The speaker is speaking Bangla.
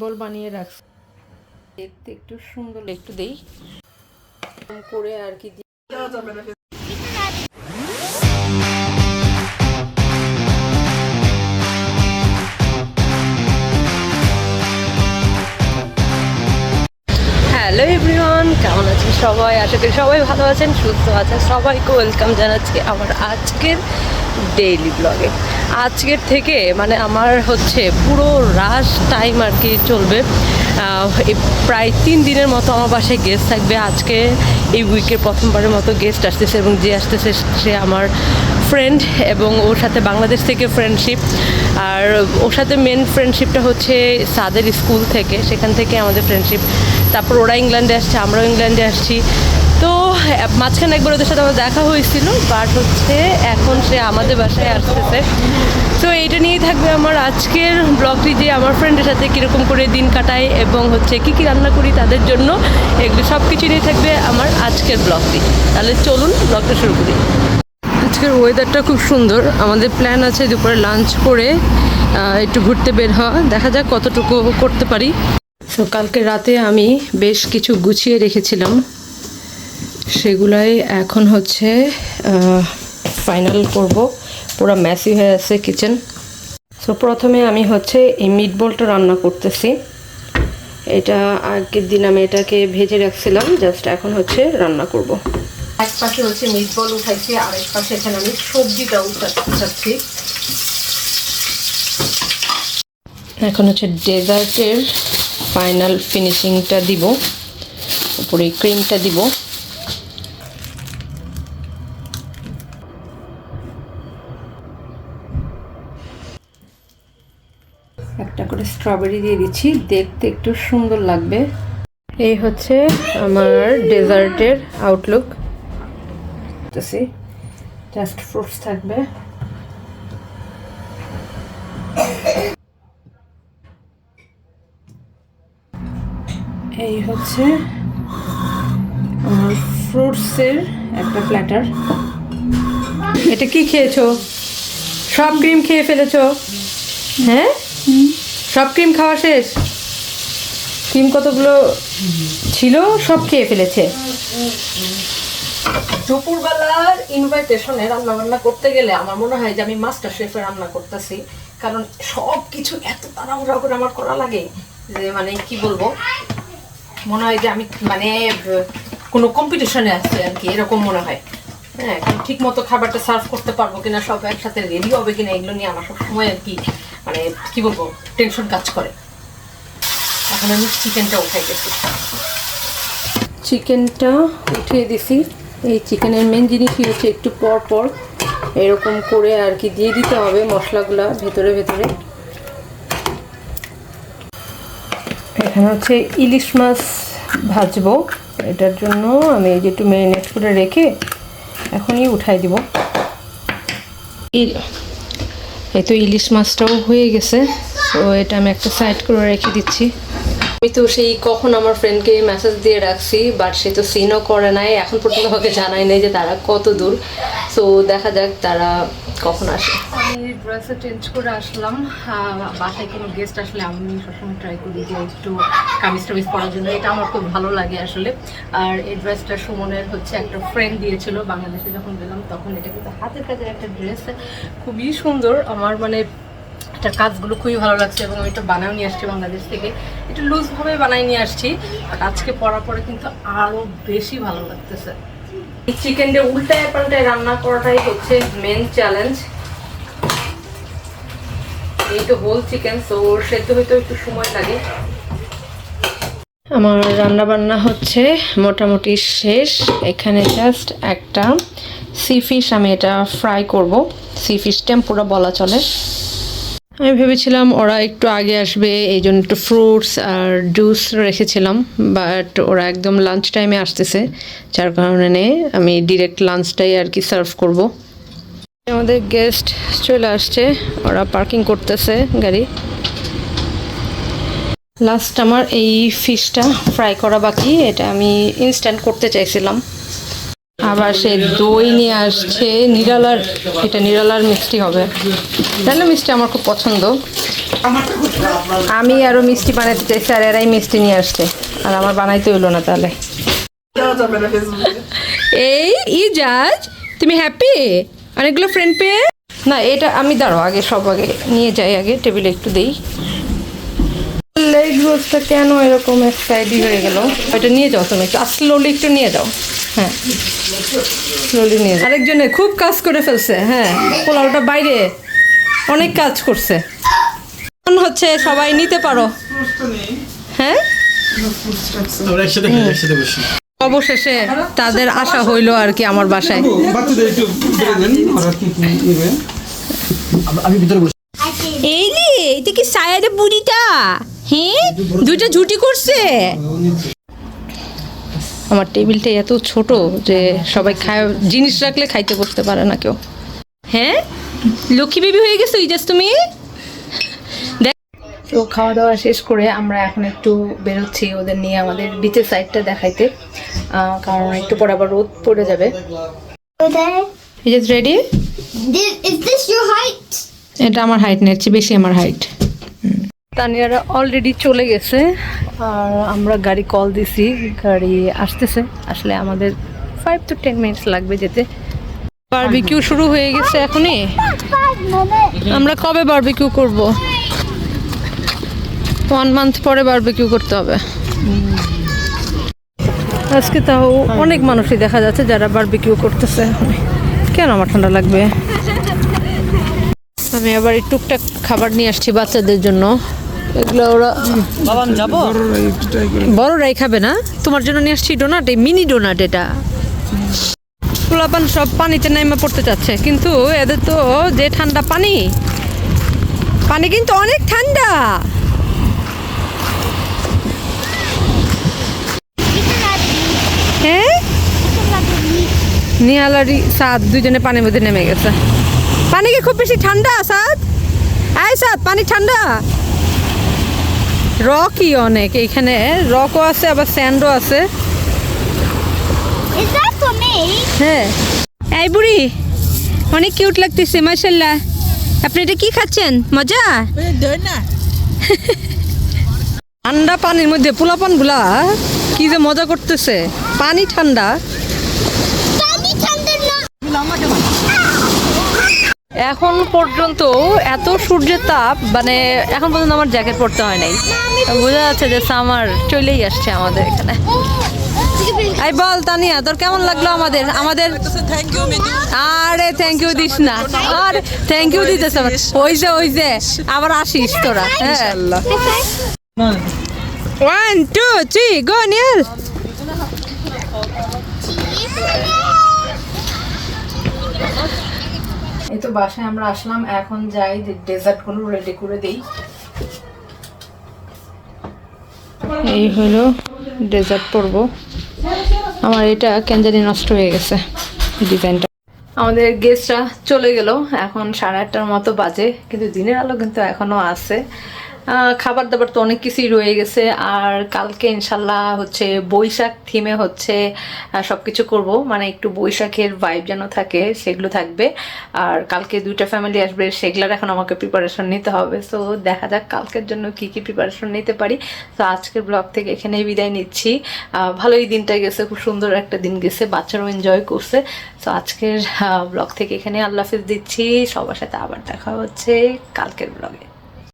বল বানিয়ে রাখছি। দেখতে একটু সুন্দর একটু দেই। করে আর কি হ্যালো এভরিওয়ান, কেমন আছেন সবাই? আশা করি সবাই ভালো আছেন, সুস্থ আছেন। সবাইকে ওয়েলকাম জানাচ্ছি আমার আজকের ডেইলি ব্লগে আজকের থেকে মানে আমার হচ্ছে পুরো রাশ টাইম আর কি চলবে। প্রায় তিন দিনের মতো আমার বাসায় গেস্ট থাকবে। আজকে এই উইকের প্রথমবারের মতো গেস্ট আসতেছে এবং যে আসতেছে সে আমার ফ্রেন্ড এবং ওর সাথে বাংলাদেশ থেকে ফ্রেন্ডশিপ আর ওর সাথে মেন ফ্রেন্ডশিপটা হচ্ছে সাদের স্কুল থেকে, সেখান থেকে আমাদের ফ্রেন্ডশিপ তারপর ওরা ইংল্যান্ডে আসছে, আমরাও ইংল্যান্ডে আসছি। মাঝখানে একবার ওদের সাথে আমার দেখা হয়েছিল বাট হচ্ছে এখন সে আমাদের বাসায় আসতেছে। তো এইটা নিয়েই থাকবে আমার আজকের ব্লগটি, যে আমার ফ্রেন্ডের সাথে কীরকম করে দিন কাটাই এবং হচ্ছে কী কী রান্না করি তাদের জন্য, এগুলো সব কিছু নিয়ে থাকবে আমার আজকের ব্লগটি। তাহলে চলুন ব্লগটা শুরু করি। আজকের ওয়েদারটা খুব সুন্দর। আমাদের প্ল্যান আছে দুপুরে লাঞ্চ করে একটু ঘুরতে বের হওয়া। দেখা যাক কতটুকু করতে পারি। তো কালকে রাতে আমি বেশ কিছু গুছিয়ে রেখেছিলাম। সেগুলাই এখন হচ্ছে ফাইনাল করব। পুরো ম্যাসি হয়ে আছে কিচেন সো প্রথমে আমি হচ্ছে এই মিট বলটা রান্না করতেছি। এটা আগের দিন আমি এটাকে ভেজে রাখছিলাম জাস্ট এখন হচ্ছে রান্না করব। এক পাশে হচ্ছে মিট বল উঠাইছি আর এক পাশে এখানে আমি সবজিটা উঠাচ্ছি। এখন হচ্ছে ডেজার্টের ফাইনাল ফিনিশিংটা দিব। উপরে ক্রিমটা দিব। একটা করে স্ট্রবেরি দিয়ে দিচ্ছি। দেখতে একটু সুন্দর লাগবে। এই হচ্ছে আমার ডেজার্টের আউটলুক জাস্ট ফ্রুটস থাকবে। এই হচ্ছে আমার ফ্রুটসের একটা প্ল্যাটার এটা কি খেয়েছো? সব ক্রিম খেয়ে ফেলেছো? হ্যাঁ? সব ক্রিম খাওয়া শেষ? ক্রিম কতগুলো ছিল? সব খেয়ে ফেলেছে। দুপুরবেলার ইনভাইটেশনে রান্না বান্না করতে গেলে আমার মনে হয় যে আমি মাস্টার শেফে রান্না করতেছি। কারণ সব কিছু এত তাড়াহুড়া করে আমার করা লাগে যে মানে কি বলব? মনে হয় যে আমি মানে কোনো কম্পিটিশনে আছি আর কি, এরকম মনে হয়। হ্যাঁ ঠিক মতো খাবারটা সার্ভ করতে পারব কিনা, সব একসাথে রেডি হবে কিনা, এগুলো নিয়ে আমার সবসময় আর কি মানে কি বলব টেনশন কাজ করে। এখন আমি চিকেনটা উঠাই গেছি চিকেনটা উঠিয়ে দিছি। এই চিকেনের মেন জিনিসই হচ্ছে একটু পর পর এরকম করে আর কি দিয়ে দিতে হবে মশলাগুলো ভেতরে ভেতরে। এখানে হচ্ছে ইলিশ মাছ ভাজবো। এটার জন্য আমি এই যে একটু ম্যারিনেট করে রেখে এখনই উঠাই দিব। এই- তো ইলিশ মাছটাও হয়ে গেছে, তো এটা আমি একটা সাইড করে রেখে দিচ্ছি। আমি তো সেই কখন আমার ফ্রেন্ডকে মেসেজ দিয়ে রাখছি বাট সে তো সিনও করে নাই, এখন পর্যন্ত আমাকে জানায় নাই যে তারা কত দূর। তো দেখা যাক তারা কখন আসে? আমি ড্রেসে চেঞ্জ করে আসলাম। বাসায় কোনো গেস্ট আসলে আমি সবসময় ট্রাই করি যে একটু কামিজ টামিজ পরার জন্য। এটা আমার খুব ভালো লাগে আসলে। আর এই ড্রেসটা সুমনের হচ্ছে একটা ফ্রেন্ড দিয়েছিল, বাংলাদেশে যখন গেলাম তখন। এটা কিন্তু হাতের কাজের একটা ড্রেস খুবই সুন্দর। আমার মানে এটার কাজগুলো খুবই ভালো লাগছে এবং এটা বানাও নিয়ে আসছি বাংলাদেশ থেকে। একটু লুজভাবে বানাই নিয়ে আসছি বাট আজকে পরার পরে কিন্তু আরও বেশি ভালো লাগতেছে। চিকেনটা উল্টায় পাল্টায় রান্না করাটাই হচ্ছে মেন চ্যালেঞ্জ এই তো হোল চিকেন সো সেদ্ধ হইতে একটু সময় লাগে। আমার রান্না বান্না হচ্ছে মোটামুটি শেষ। এখানে জাস্ট একটা সি ফিশ আমি এটা ফ্রাই করব। সি ফিশ টেম্পুরা বলা চলে। আমি ভেবেছিলাম ওরা একটু আগে আসবে, এই জন্য একটু ফ্রুটস আর জুস রেখেছিলাম বাট ওরা একদম লাঞ্চ টাইমে আসতেছে, যার কারণে আমি ডিরেক্ট লাঞ্চটাই আর কি সার্ভ করব। আমাদের গেস্ট চলে আসছে, ওরা পার্কিং করতেছে গাড়ি। লাস্ট আমার এই ফিশটা ফ্রাই করা বাকি, এটা আমি ইনস্ট্যান্ট করতে চাইছিলাম। আবার সে দই নিয়ে আসছে। নিরালার, এটা নিরালার মিষ্টি হবে। জানো মিষ্টি আমার খুব পছন্দ। আমি আরও মিষ্টি বানাতে চাইছি আর এরাই মিষ্টি নিয়ে আসছে। আর আমার বানাইতে হইল না তাহলে। এই ই ইজাজ, তুমি হ্যাপি অনেকগুলো ফ্রেন্ড পেয়ে? না, এটা আমি দাঁড়ো আগে সব আগে, নিয়ে যাই আগে টেবিলে একটু দেই। লেগ রোজটা কেন এরকম এক সাইডই হয়ে গেল? ওইটা নিয়ে যাও তুমি একটু। স্লোলি একটু নিয়ে যাও। হ্যাঁ। স্লোলি নিয়ে যাও। আরেকজনে খুব কাজ করে ফেলছে। হ্যাঁ। পোলাওটা বাইরে। অনেক কাজ করছে। হচ্ছে সবাই নিতে পারো। হ্যাঁ? অবশেষে তাদের আশা হইল আর কি আমার বাসায়। আমি ভিতরে এই এটা কি সায়ারে বুড়িটা। হ্যাঁ দুইটা ঝুটি করছে। আমার টেবিলটা এত ছোট যে সবাই খায় জিনিস রাখলে খাইতে বসতে পারে না কেউ। হ্যাঁ লক্ষ্মী বেবি হয়ে গেছো ইজাজ তুমি? দেখ। তো খাওয়া দাওয়া শেষ করে আমরা এখন একটু বেরোচ্ছি ওদের নিয়ে আমাদের বিচের সাইডটা দেখাইতে। কারণ একটু পর আবার রোদ পড়ে যাবে. Ijaz ready This, is this your height? এটা আমার হাইট এর চেয়ে বেশি আমার হাইট তানিয়ারা অলরেডি চলে গেছে, আর আমরা গাড়ি কল দিছি, গাড়ি আসতেছে। আসলে আমাদের ফাইভ টু টেন মিনিটস লাগবে যেতে। বারবিকিউ শুরু হয়ে গেছে এখনই। আমরা কবে বারবিকিউ করব? ওয়ান মান্থ পরে বারবিকিউ করতে হবে। আজকে তাও অনেক মানুষই দেখা যাচ্ছে যারা বারবিকিউ করতেছে। কেন আমার ঠান্ডা লাগবে? আমি আবার এই টুকটাক খাবার নিয়ে আসছি বাচ্চাদের জন্য। এগুলো ওরা বড়রাই খাবে না? তোমার জন্য নিয়ে আসছি ডোনাট এই মিনি ডোনাট এটা। পোলাপান সব পানিতে নাইমা পড়তে চাচ্ছে কিন্তু এদের তো যে ঠান্ডা পানি পানি কিন্তু অনেক ঠান্ডা। হ্যাঁ? নিয়ালারি সাদ দুজনে পানির মধ্যে নেমে গেছে। পানি কি খুব বেশি ঠান্ডা সাদ। আয় সাদ পানি ঠান্ডা। রকই অনেক এখানে রকও আছে আবার স্যান্ডও আছে? হ্যাঁ। এই বুড়ি অনেক কিউট লাগতেছে মাশাল্লাহ আপনি এটা কি খাচ্ছেন? মজা? ঠান্ডা পানির মধ্যে পোলাপানগুলা কি যে মজা করতেছে। পানি ঠান্ডা। এখন পর্যন্ত এত সূর্যের তাপ মানে এখন পর্যন্ত আমার জ্যাকেট পরতে হয় নাই। বোঝা যাচ্ছে যে সামার চলেই আসছে আমাদের এখানে। এই বল, তানিয়া, তোর কেমন লাগল আমাদের? আমাদের আরে থ্যাংক ইউ দিস না। আরে থ্যাংক ইউ দিতেছ ওই যে ওই যে, আবার আসিস তোরা। হ্যাঁ। ওয়ান টু থ্রি গো নিয়াল এই তো বাসায় আমরা আসলাম, এখন যাই ডেজার্টগুলো রেডি করে দেই। এই হলো ডেজার্ট পরব আমার এটা কেন নষ্ট হয়ে গেছে, ডিজাইনটা। আমাদের গেস্টরা চলে গেল, এখন সাড়ে আটটার মতো বাজে, কিন্তু দিনের আলো কিন্তু এখনও আছে। খাবার দাবার তো অনেক কিছুই রয়ে গেছে। আর কালকে ইনশাল্লাহ হচ্ছে বৈশাখ থিমে হচ্ছে সব কিছু করব। মানে একটু বৈশাখের ভাইব যেন থাকে, সেগুলো থাকবে। আর কালকে দুইটা ফ্যামিলি আসবে, সেগুলোর এখন আমাকে প্রিপারেশন নিতে হবে। সো দেখা যাক কালকের জন্য কি কি প্রিপারেশন নিতে পারি। তো আজকের ব্লগ থেকে এখানেই বিদায় নিচ্ছি। ভালোই দিনটা গেছে, খুব সুন্দর একটা দিন গেছে। বাচ্চারাও এনজয় করছে। তো আজকের ব্লগ থেকে এখানে আল্লাহ হাফিজ দিচ্ছি। সবার সাথে আবার দেখা হচ্ছে কালকের ব্লগে